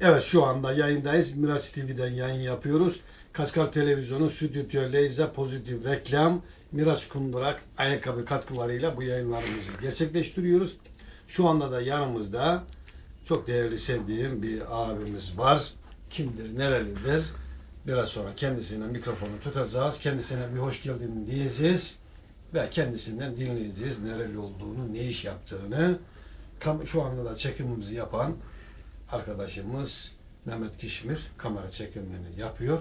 Evet şu anda yayındayız. Miraç TV'den yayın yapıyoruz. Kaskar Televizyonu, Stüdyo Leyza, Pozitif Reklam, Miraç Kundurak ayakkabı katkılarıyla bu yayınlarımızı gerçekleştiriyoruz. Şu anda da yanımızda çok değerli sevdiğim bir abimiz var. Kimdir, nerelidir? Biraz sonra kendisine mikrofonu tutacağız. Kendisine bir hoş geldin diyeceğiz. Ve kendisinden dinleyeceğiz nereli olduğunu, ne iş yaptığını. Şu anda da çekimimizi yapan arkadaşımız Mehmet Kişmir kamera çekimlerini yapıyor.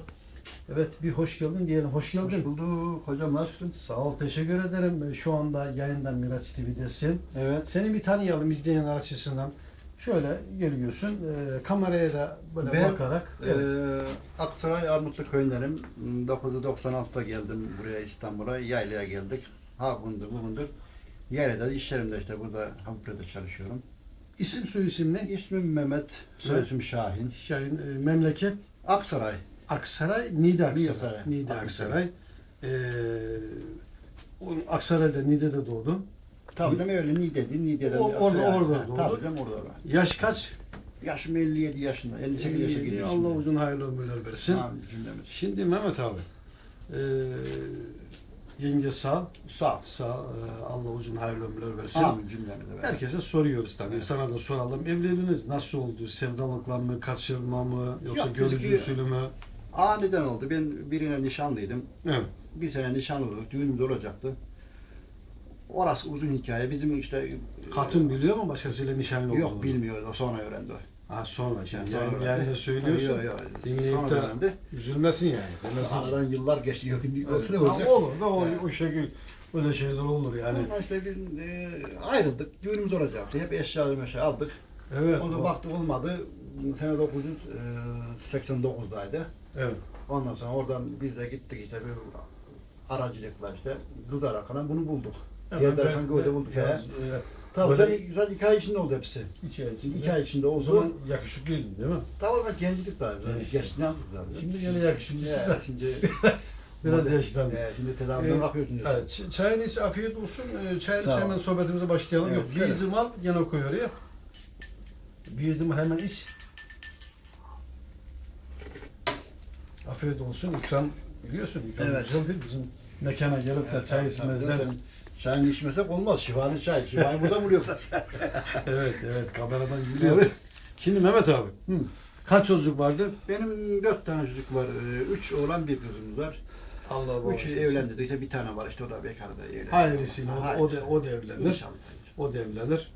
Evet bir hoş geldin diyelim. Hoş geldin. Hoş bulduk. Hocam nasılsın? Sağ ol teşekkür ederim. Şu anda yayından Miraç TV'desin. Evet. Seni bir tanıyalım izleyenler açısından. Şöyle geliyorsun. e, kameraya da böyle Ben, bakarak. Ee, Evet. Aksaray Armutlu köyündenim. 996'da geldim buraya İstanbul'a. Yaylaya geldik. Ha bundur bu bundur. Yaylada iş yerimde işte burada Hamupre'de çalışıyorum. İsim soy isim ne? İsmim Mehmet, soyisim Şahin. Şahin, e, memleket Aksaray. Aksaray, Niğde Aksaray. Aksaray. Niğde Aksaray. Aksaray. Ee, Aksaray'da Niğde'de doğdu. Tabii canım öyle Niğde'di. Niğde'den O- orada- Aksaray'a- orada Ha, doğdu. Tabii canım orada. var. Yaş kaç? Yaşım 57 yaşında. 58 yaşa gidiyor. Allah uzun hayırlı ömürler versin. Amin cümlemiz. Şimdi Mehmet abi, e, yenge sağ, Sağ sağ, e, Allah uzun hayırlı ömürler versin. Amin cümlemize. ver. Herkese soruyoruz tabii. Evet. Sana da soralım. Evliliğiniz nasıl oldu? Sevdalıkla mı, kaçırma mı, yoksa Yok, görücü bizimki- usulü mü? Aniden oldu. Ben birine nişanlıydım. Evet. bir sene nişan olduk, düğünümüz olacaktı. Orası uzun hikaye. Bizim işte Hatun biliyor mu başkasıyla nişanlı olduğunu? yok bilmiyordu. Sonra öğrendi. o. Ha sonra yani, Sonra yani, yani de söylüyorsun. Yok, yok, Dinleyip de öğrendi. üzülmesin yani. Demesin. Aradan yıllar geçti. Yok, Evet. olsa ne Ha, olacak? olur da o, Evet. o şekil öyle şeyler olur yani. Sonra işte biz e, ayrıldık. Düğünümüz olacaktı. Hep eşya meşya aldık. Evet. Onu o- baktık olmadı. Sene 989'daydı. Evet. Ondan sonra oradan biz de gittik işte bir aracılıkla işte kız arakadan bunu bulduk. Yerden ben- kanka öyle bulduk. he. e, Tabii Böyle- zaten, zaten iki ay içinde oldu hepsi. iki ay içinde. İki ay içinde O oldu. zaman yakışıklıydın değil mi? Tabii ben genclik daha güzel. Gençlik. Geç ne yaptık abi? Şimdi yine yakışıklısın Ya, da şimdi biraz, biraz modern- yaşlandı. Ya, şimdi tedaviden Ee, bakıyorsunuz. Evet, ç- çayın içi afiyet olsun. Ee, Çayın içi Sağ ol. hemen sohbetimize başlayalım. Evet, Yok, bir şöyle. yudum al, yana koy oraya. Bir yudum hemen iç. Afiyet olsun. İkram biliyorsun. İkram Evet. güzeldir. Bizim mekana gelip de çay içmezden. Çayını içmesek olmaz. Şifalı çay. Şifayı buradan buluyoruz. evet, evet. Kameradan gülüyor. Şimdi Mehmet abi. Hı. Kaç çocuk vardı? Benim dört tane çocuk var. Ee, Üç oğlan bir kızımız var. Allah Üçü evlendi. İşte bir tane var. İşte o da bekarda evlendi. Hayırlısıyla o, da- o da, o da İnşallah. evlenir. O da evlenir.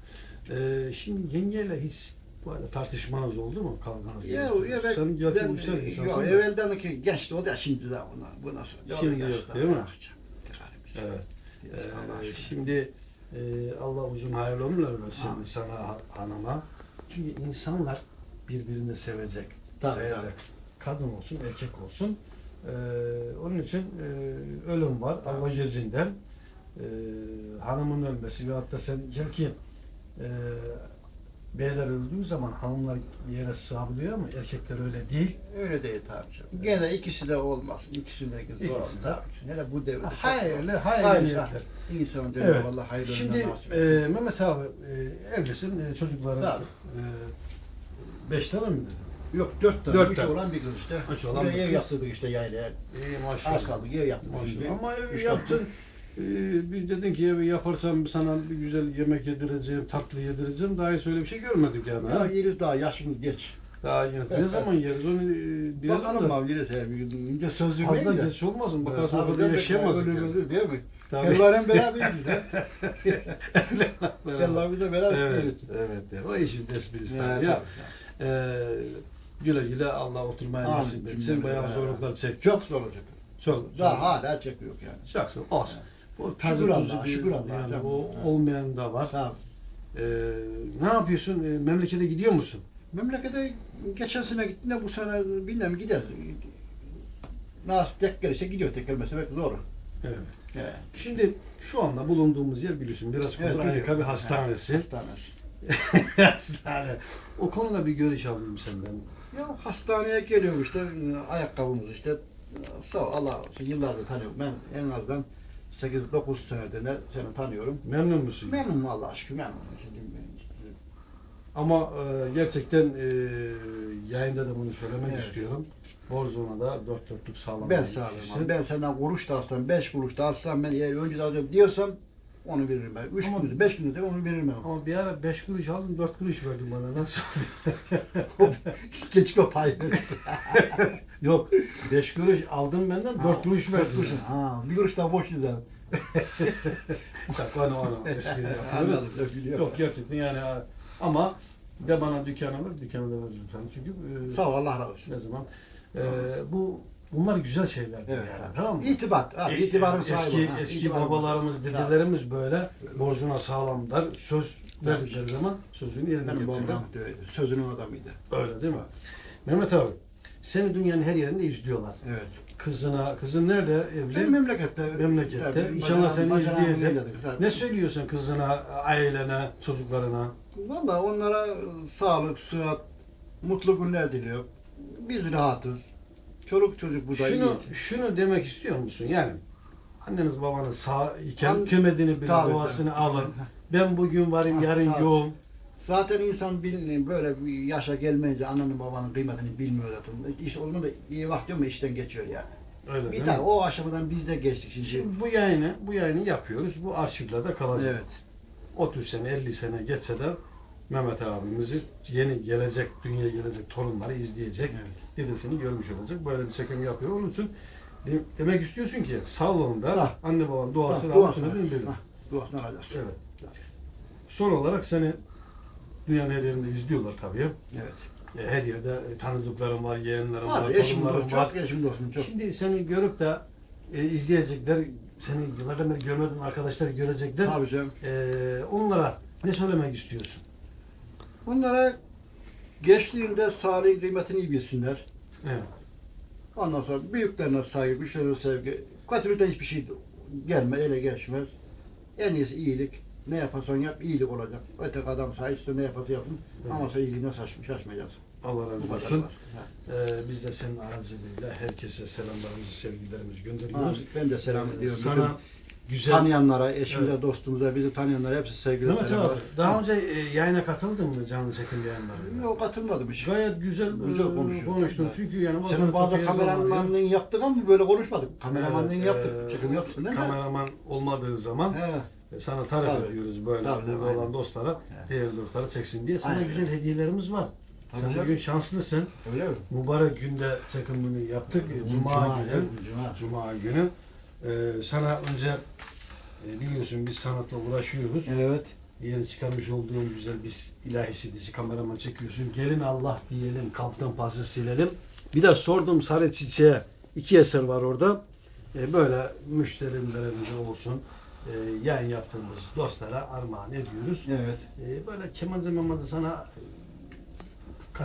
Ee, şimdi yengeyle hiç böyle tartışmanız oldu mu? Kavganız Ya, ya ben, Sen gerçi ben, uysal insansın evvelden ki geçti o da şimdi de buna, buna sonra. Şimdi yok, değil mi? Evet. Ee, şimdi e, Allah uzun hayırlı ömürler versin Amin. sana ha- hanıma. Çünkü insanlar birbirini sevecek. Tabii, sevecek. tabii. Kadın olsun, erkek olsun. Ee, onun için e, ölüm var Allah gezinden. Ee, hanımın ölmesi ve hatta sen gel ki e, beyler öldüğü zaman hanımlar bir yere sığabiliyor ama erkekler öyle değil. Öyle değil tabii canım. Gene ikisi de olmaz. İkisi de zor. İkisi de. Tabii. Hele bu devirde. Hayırlı, hayırlı Hayır. niyetler. İnsanın Evet. Allah hayırlı Şimdi nasip e. Mehmet abi e, evlisin, e, çocukların Tabii. e, beş tane mi dedin? Yok dört tane. Dört üç tane. olan bir kız işte. Üç olan Buraya bir ev kız. yaptırdık işte yaylaya. İyi Az kaldık ev. Maşallah. Ama evi Üç yaptın. E, bir dedin ki yaparsam sana bir güzel yemek yedireceğim, tatlı yedireceğim. Daha hiç öyle bir şey görmedik yani. Ya ha? yeriz daha yaşımız geç. Daha yeriz. Ne Evet, zaman yeriz onu e, Bakalım de. abi yeriz her bir gün. İnce söz Fazla vermeyin de. geç olmasın. Bakarsın Tabii o kadar tabii, yaşayamazdık yani. Değil mi? Tabii. Elvaren beraberiz biz. Elvaren biz de beraber Evet, evet. evet. evet. O işin esprisi Ya, ya. Ee, güle güle Allah oturmaya Amin. nasip etsin. Bayağı zorluklar çek. Çok zor olacak. Çok. Daha hala çek yok yani. Çok zor. Olsun. Bu taze Şükür Allah'a, bir- şükür Allah'a. Yani Tabii. o Evet. olmayan da var. Tamam. Ee, ne yapıyorsun? Ee, memlekete gidiyor musun? Memlekete geçen sene gittim de bu sene bilmem gideriz. Nasıl tek gelirse gidiyor tek gelmesi belki zor. Evet. Yani. Şimdi şu anda bulunduğumuz yer biliyorsun biraz Evet, Kudur biliyorum. Ayakkabı Hastanesi. Hastanesi. Hastane. O konuda bir görüş alayım senden. Ya hastaneye geliyorum işte ayakkabımız işte sağ ol Allah olsun yıllardır tanıyorum. Ben en azından 8-9 senedir ne seni tanıyorum. Memnun musun? Memnunum Allah'a şükür memnunum. Şimdi, Ama e, gerçekten e, yayında da bunu söylemek Evet. istiyorum. Borzona'da dört dörtlük sağlam. Ben sağlam. Ben senden kuruş da alsam, beş kuruş da alsam ben önce de diyorsam onu veririm ben. Üç Ama- günde, beş günde de onu veririm ben. Ama bir ara beş kuruş aldım, dört kuruş verdin bana. Nasıl? Geçme payı. Yok, beş kuruş aldım benden, dört kuruş verdin. Kuruş. Ha, bir kuruş da boş güzel. Bak onu onu espri yapıyoruz. Anladım, biliyorum. Yok gerçekten yani ama de bana dükkanı ver, dükkanı da veririm sana çünkü e, Sağ ol, Allah razı olsun. ne zaman e, bu bunlar güzel şeyler Evet, yani tamam mı? İtibat. Abi, E, itibarın eski sahibi. Ha, eski itibarın- babalarımız, dedelerimiz böyle borcuna sağlamlar. Söz verdikleri zaman sözünü yerine getirirler. Sözünün adamıydı. Öyle değil mi? Mehmet abi, seni dünyanın her yerinde izliyorlar. Evet. Kızına, kızın nerede evli? Benim memlekette. Memlekette. Tabii, İnşallah seni izleyecek. Ne söylüyorsun kızına, ailene, çocuklarına? Valla onlara sağlık, sıhhat, mutlu günler diliyor. Biz rahatız. Çoluk çocuk burada Şunu, iyiyiz. şunu demek istiyor musun? Yani anneniz babanız sağ iken An- kıymetini bilin, Tabii, alın. Ben bugün varım, Ha, yarın tabii. yoğum. Zaten insan bil, böyle bir yaşa gelmeyince annenin babanın kıymetini bilmiyor zaten. İş olma da iyi vakti ama işten geçiyor yani. Öyle Bir değil mi? o aşamadan biz de geçtik şimdi. Şimdi bu yayını, bu yayını yapıyoruz. Bu arşivlerde kalacak. Evet. 30 sene, 50 sene geçse de Mehmet abimizi yeni gelecek, dünyaya gelecek torunları izleyecek. Evet. Bir de seni görmüş olacak. Böyle bir çekim yapıyor. Onun için de- demek istiyorsun ki salonda Ha. anne babanın duasını duasını, bindirin. ha, duasını alacağız. Evet. Son olarak seni dünyanın her yerinde izliyorlar tabii. Evet. E, Her yerde e, tanıdıklarım var, yeğenlerim var, Var, torunlarım var. çok eşim dostum, çok. Şimdi seni görüp de e, izleyecekler, seni yıllardan beri görmediğin arkadaşlar görecekler. Tabii canım. E, onlara ne söylemek istiyorsun? Bunlara gençliğinde sağlığın kıymetini iyi bilsinler. Evet. Ondan sonra büyüklerine saygı, güçlerine sevgi. Kötülükten hiçbir şey gelme, ele geçmez. En iyisi iyilik. Ne yaparsan yap, iyilik olacak. Öteki adam sayesinde ne yaparsa yapsın. Evet. Ama sen iyiliğine şaş, şaşmayacağız. Allah razı olsun. basit. Ha. E, biz de senin aracılığıyla herkese selamlarımızı, sevgilerimizi gönderiyoruz. Abi, Ben de selam E, ediyorum. Sana güzel... tanıyanlara, eşimize, Evet. dostumuza, bizi tanıyanlara hepsi sevgiler, Mehmet abi, selamlar. daha önce e, yayına katıldın mı canlı çekim yayınlarına? Yok katılmadım hiç. Gayet güzel, Güzel e, konuştun. Evet. Çünkü yani Senin bazı iyi zaman kameramanlığını yaptık ama böyle konuşmadık. Kameramanlığını Evet, yaptık. e, Çıkım yoksun değil mi? Kameraman olmadığı zaman He. e, sana tarif Tabii. ediyoruz böyle Tabii, burada olan aynen. dostlara, Evet. değerli dostlara çeksin diye. Sana Aynen. güzel hediyelerimiz var. Tabii Sen bugün şanslısın. Öyle mi? Mübarek günde çekimini yaptık. E, Cuma, günü. evet, Cuma. Cuma günü. E, sana önce e, biliyorsun biz sanatla uğraşıyoruz. Evet. Yeni çıkarmış olduğum güzel bir ilahisi dizi kameraman çekiyorsun. Gelin Allah diyelim, kamptan pası silelim. Bir de sordum Sarı Çiçeğe. iki eser var orada. E, böyle müşterilerimize olsun. E, yayın yaptığımız dostlara armağan ediyoruz. Evet. E, böyle kemancı memancı sana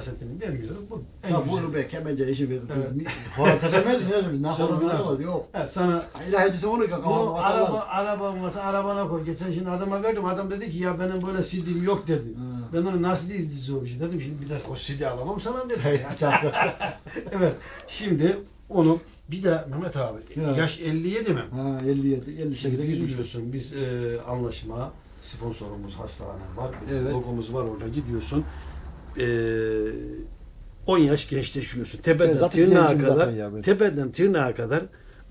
kasetini vermiyorum. Bu en Ya güzel. bunu be kemence işi bir Evet. Horat edemez mi? Ne biraz- edemez yok. Evet, sana İlahicisi onu bu kafama araba, arabam varsa arabana koy. Geçen şimdi adama verdim. Adam dedi ki ya benim böyle CD'm yok dedi. Ben onu nasıl izleyeceğim dedim. Şimdi bir de o CD alamam sana dedim. evet. Şimdi onu bir de Mehmet abi Evet. yaş 57 mi? Ha 57 58'de Şimdi gitmiş. biliyorsun biz e, anlaşma sponsorumuz hastane var. Bizim Evet. Logomuz var orada gidiyorsun. E, 10 yaş gençleşiyorsun. Tepeden Evet, tırnağa kadar ya tepeden tırnağa kadar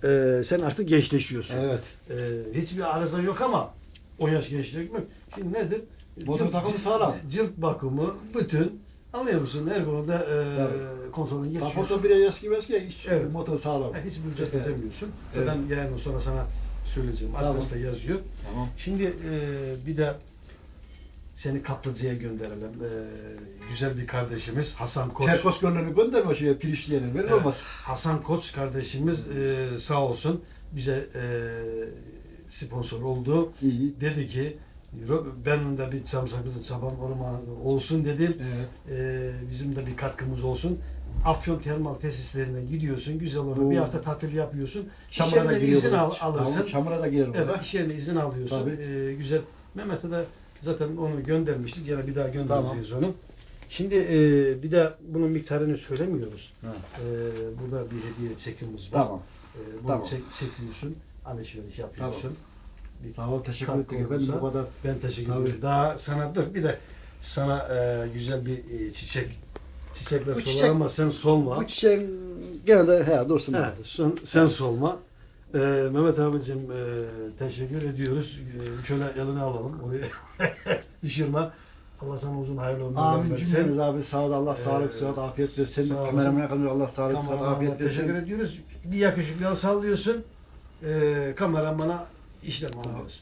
e, sen artık gençleşiyorsun. Evet. E, hiçbir arıza yok ama 10 yaş gençleşmek şimdi nedir? Motor Cilt- takımı sağlam. Cilt bakımı bütün anlıyor musun? Her konuda e, Evet. kontrolünü geçiyorsun. Kapotu bile eski eski hiç Evet. motor sağlam. Hiç ücret Evet. ödemiyorsun. Evet. Zaten yayından sonra sana söyleyeceğim. Tamam. Adreste yazıyor. Tamam. Şimdi e, bir de seni Kaplıca'ya gönderelim. E, güzel bir kardeşimiz Hasan Koç. Terkos göllerini gönderme şuraya pirinçleyene verir Evet. olmaz. Hasan Koç kardeşimiz e, sağ olsun bize e, sponsor oldu. İyi. Dedi ki "Ro- benim de bir çam sakızı çaban orman olsun dedim. Evet. E, bizim de bir katkımız olsun. Afyon termal tesislerine gidiyorsun. Güzel olur. Bir hafta tatil yapıyorsun. Çamura da izin al, alırsın. Tamam, çamura da girer Evet, burada. iş yerine izin alıyorsun. Ee, güzel. Mehmet'e de zaten onu göndermiştik. Yine bir daha göndereceğiz onu. Şimdi e, bir de bunun miktarını söylemiyoruz. Ha. E, burada bir hediye çekimiz var. Tamam. E, bunu Tamam. çek, çekiyorsun. Alışveriş yapıyorsun. Bir Sağ ol, teşekkür katkı ettik efendim olursa bu kadar. Ben teşekkür Tabii. ederim. Daha sana dur bir de sana e, güzel bir e, çiçek Çiçekler Bu solar çiçek- ama sen solma. Bu çiçeğin gene de he dursun. He, sen, sen solma. Ee, Mehmet abicim e, teşekkür ediyoruz. Ee, şöyle elini alalım. Oraya düşürme. Allah sana uzun hayırlı ömürler Amin cümlemiz abi sağ ol Allah sağlık Ee, sıhhat afiyet versin. Kameramana kadar Allah sağlık sıhhat afiyet teşekkür versin. ediyoruz. Bir yakışıklı sallıyorsun. Ee, kameramana işlem alıyorsun.